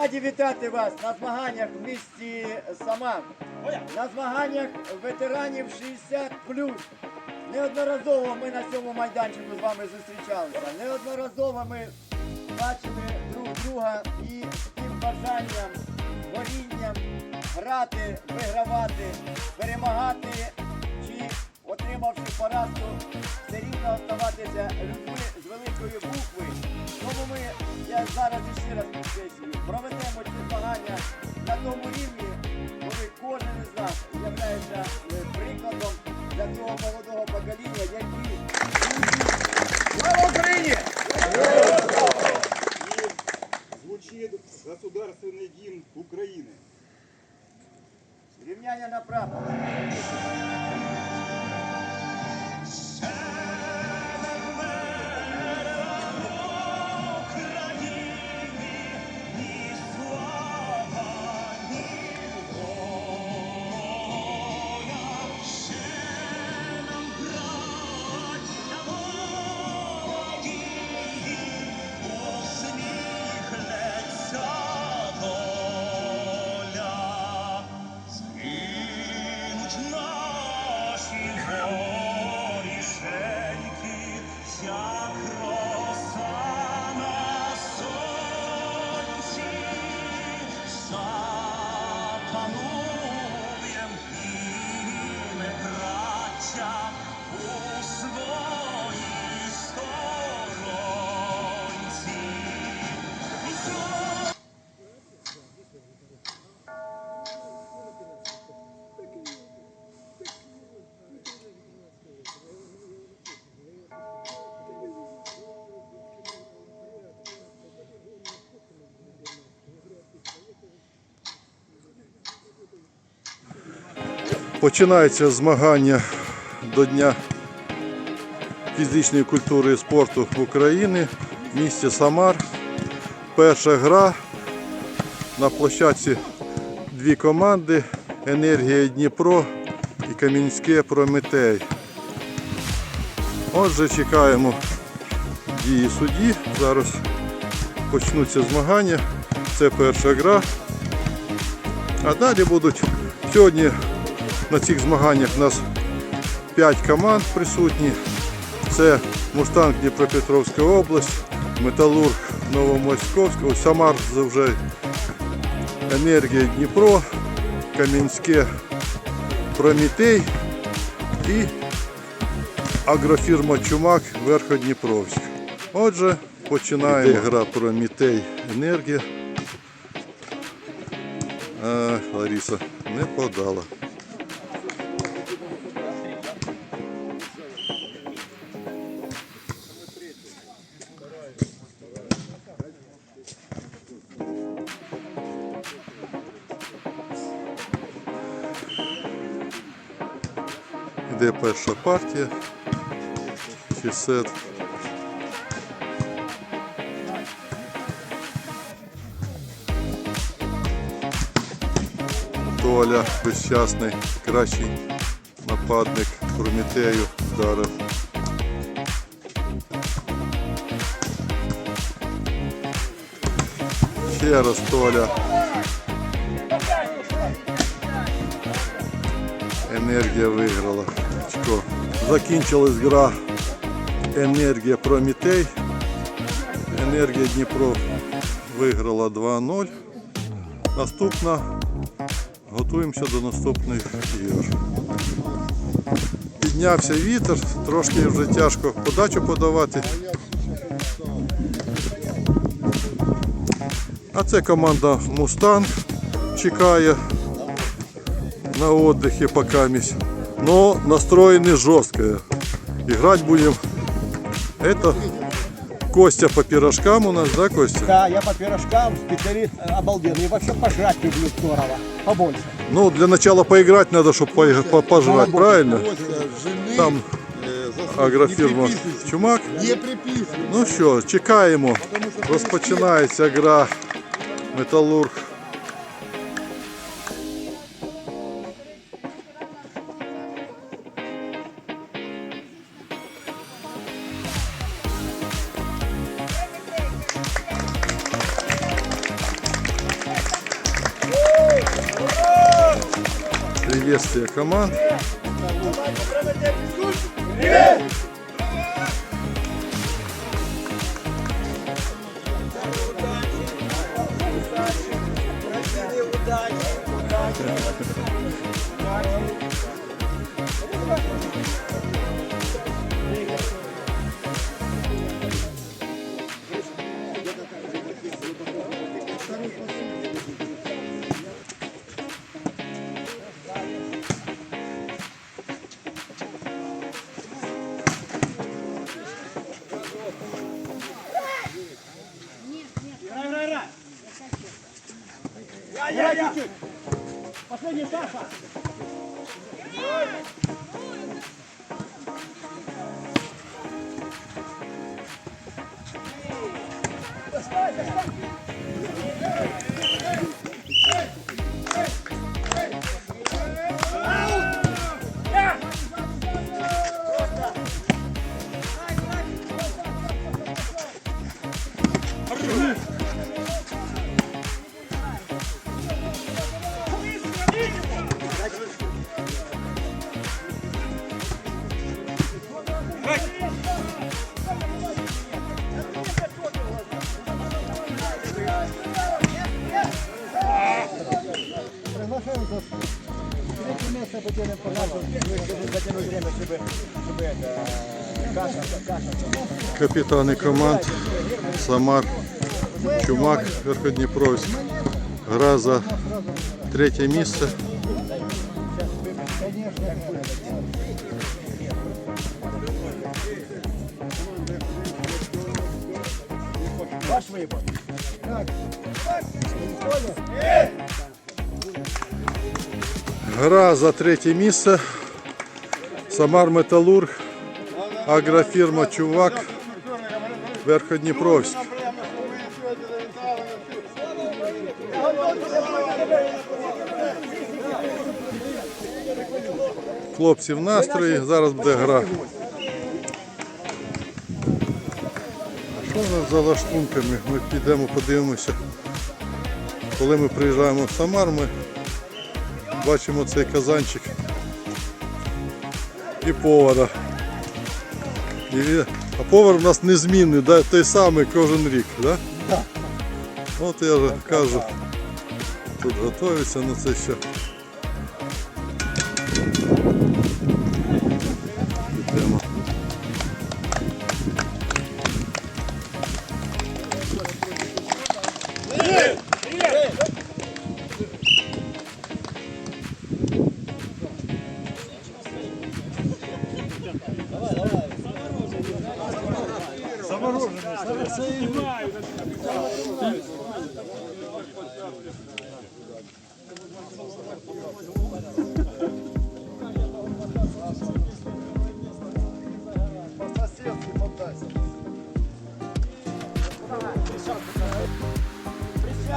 раді вітати вас на змаганнях в місті Самар. На змаганнях ветеранів 60 Неодноразово ми на цьому майданчику з вами зустрічалися. Неодноразово ми бачили друг друга і з тим бажанням, горінням грати, вигравати, перемагати чи отримавши поразку, все рівно оставатися людьми з великої букви. Тому ми, я зараз іще раз підкреслюю, проведемо ці змагання на тому рівні, коли кожен із нас є прикладом для цього молодого покоління, які Слава Україні! Звучит государственный гимн Украины. Рівняння на Tá Vamos. Починається змагання до Дня фізичної культури і спорту України в місті Самар. Перша гра на площадці дві команди Енергія Дніпро і Кам'янське Прометей. Отже, чекаємо дії судді. Зараз почнуться змагання. Це перша гра. А далі будуть сьогодні на цих змаганнях у нас 5 команд присутні. Це Мустанг Дніпропетровська область, Металург Новомосковська, Самар вже Енергія Дніпро, Кам'янське Промітей і агрофірма Чумак Верходніпровськ. Отже, починає гра Промітей Енергія. А, Лариса не подала. Іде перша партія. 60. Толя безчасний, кращий нападник Прометею вдарив. Ще раз Толя. Енергія виграла. Очко. Закінчилась гра Енергія Прометей. Енергія Дніпро виграла 2-0. Наступна. Готуємося до наступних ігор. Піднявся вітер, трошки вже тяжко подачу подавати. А це команда Мустанг чекає на отдыхе пока мись. Но настроены жестко. Играть будем. Это Костя по пирожкам у нас, да, Костя? Да, я по пирожкам специалист э, обалденный. И вообще пожрать люблю здорово. Побольше. Ну, для начала поиграть надо, чтобы пожрать, правильно? Там агрофірма Чумак. Не приписывай. Ну що, чекаємо. Розпочинається гра Металург. Приветствие команд. Я, я, я. Последний Саша. Стой, стой, стой. Капітани команд Самар, Чумак, Верходніпровськ. Гра за третє місце. Ваш вибір. Гра за третє місце. Самар Металург, агрофірма Чувак, Верходніпровськ. Хлопці в настрої, зараз буде гра. А що за лаштунками? Ми підемо подивимося. Коли ми приїжджаємо в Самар, ми бачимо цей казанчик і повара. І А повар у нас незмінний, да? той самий кожен рік, да? От я вже кажу, тут готується на це все.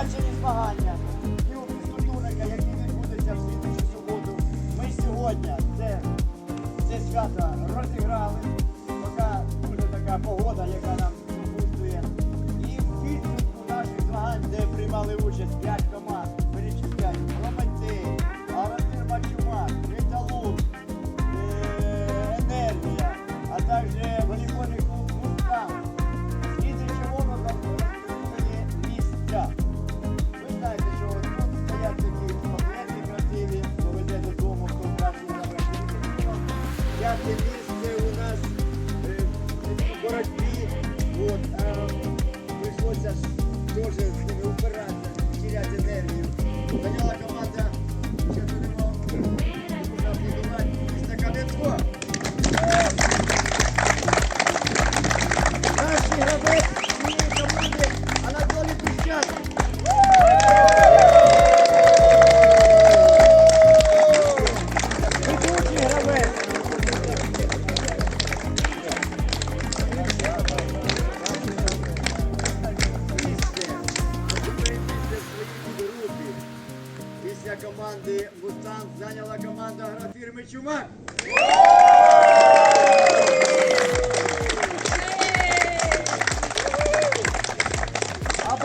Присвячені змагання фізкультурника, які відбудуться в слідчу суботу. Ми сьогодні це, це свято розіграли. Поки дуже така погода, яка нам допустує. І в підсумку наших змагань, де приймали участь 5 теж з ними упиратися, теряти енергію.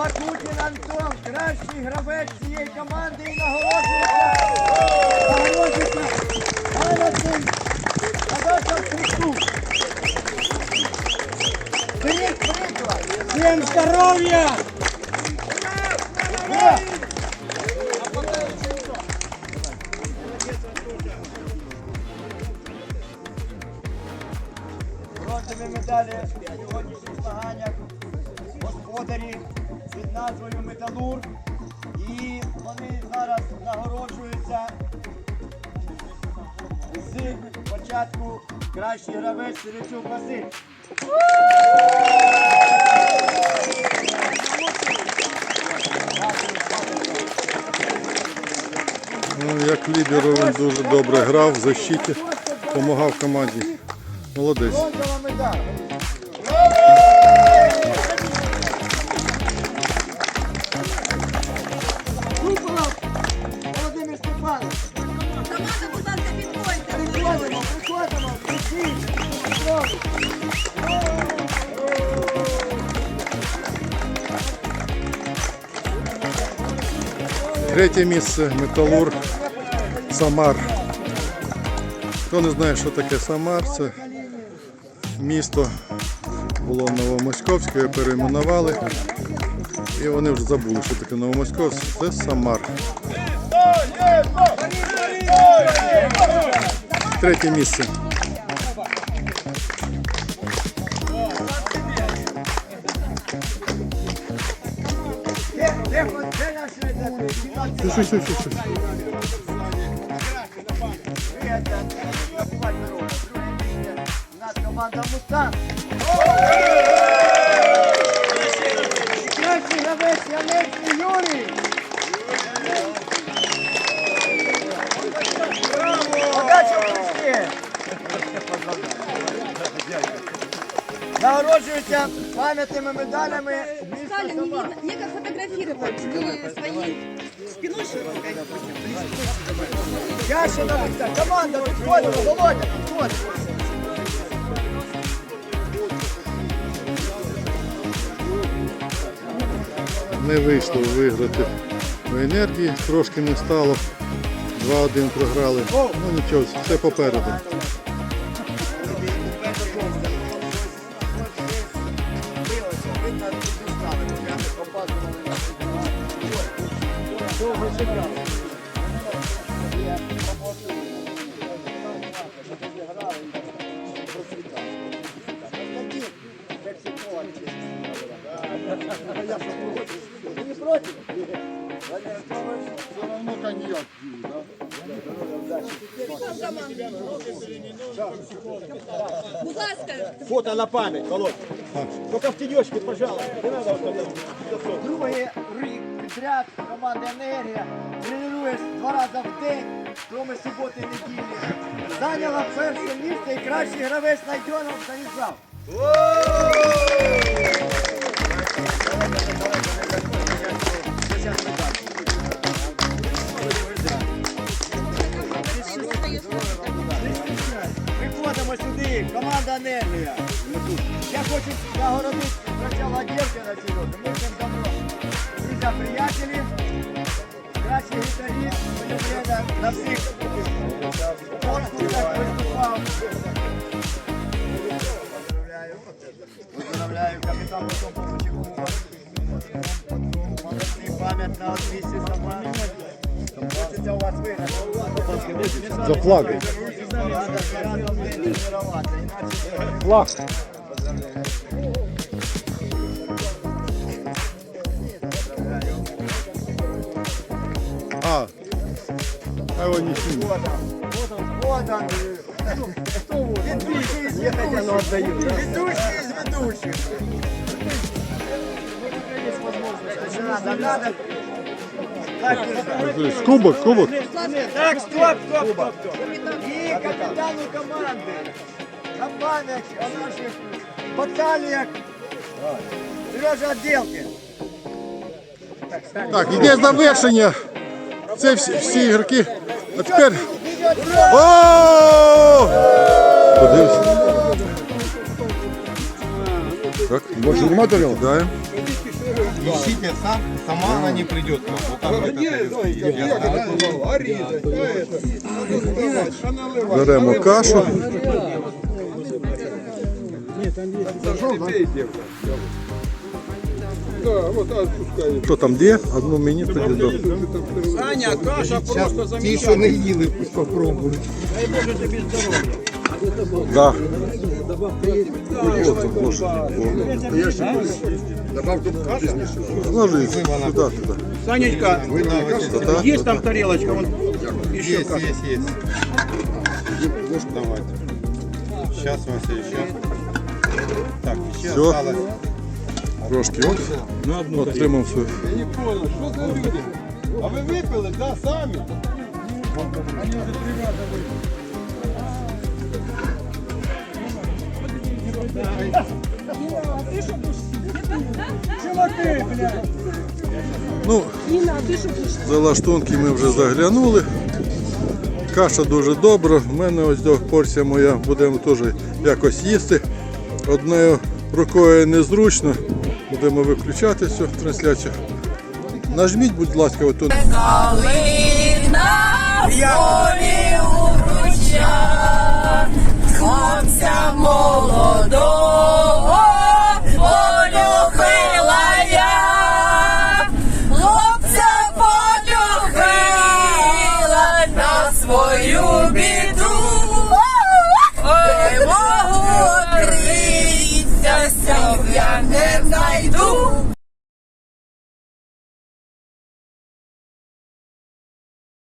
А Антон, кращий гравець цієї команди і нагороджується. Нагороджується Галицин Адасом Христу. Беріть приклад. Всім здоровья! Назвою Металург. І вони зараз нагороджуються з початку кращий гравець Сиричук Василь. Ну, як лідер він дуже добре грав в защиті, допомагав команді. Молодець. Приходимо, приходимо. Третє місце Металург Самар. Хто не знає, що таке Самар, це місто було Новомосковське, його перейменували. І вони вже забули, що таке Новомосковське. Це Самар. Третє місце. Де, де, де наші? Що, що, що, що, що? Команда Мустанг. І Кращий гравець Янецький Юрій. Нагороджуються пам'ятними медалями Стали, не видно. Некогда фотографировать. Не своей спиной широкой. Яшина виставка. Команда підходила, Володя, підходить. Не вийшло виграти в енергії, трошки не стало. 2-1 програли. Ну нічого, все попереду. Фото на память, Володь. Только в тенечке, пожалуйста. Не надо вот это. Другий рік підряд команда Енергія тренуєш два рази в день, кроме суботи і неділі. Зайняла перше місце і кращий гравець Найдьонов Станіслав. Приходимо сюди, команда Енергія. Я хочу нагородити спочатку Дєвкіна Сережу. Ми всім давно друзі, приятелі, кращі гітарі, Лена на всіх конкурсах виступав. Поздравляю. Поздравляю, капітан Потоповичу. Молодці, пам'ять на місці сама. Хочеться у вас виграти. За флаги. Надо разом тренуватися, іначе Флаг. А, из ведущих. Ведущий из ведущих. Есть возможность. Надо, надо. Так, Смотри, Кубок, кубок. так, стоп, стоп, стоп, стоп. И капитану команды. На память о наших баталиях. Сережа Отделкин. Так, іде завершення. Це всі, всі ігроки. А тепер. Идет О! Подивись. Так, більше нема дарила? Кидаємо. Ищите сам, сама она не придет к вам. Вот так вот это Беремо кашу. Що там де? Одну мені тоді до. Сейчас ті, що не їли, пусть попробують. Да. Вот, ложи. Ложись сюда, туда. Санечка, Туда, есть там тарелочка? Вон Есть, есть, есть. Ложку давайте. Сейчас, Вася, еще. Так, еще Всё. осталось. Трошки от. Отримав свою. Я не понял, что за люди? А вы выпили, да, сами? Они уже три раза выпили. Блядь? Ну, за лаштунки ми вже заглянули. Каша дуже добра. У мене ось до порція моя, будемо теж якось їсти. Одною рукою незручно. Будемо виключати цю трансляцію. Нажміть, будь ласка, отут. Калина в полі уруча, хлопця молодого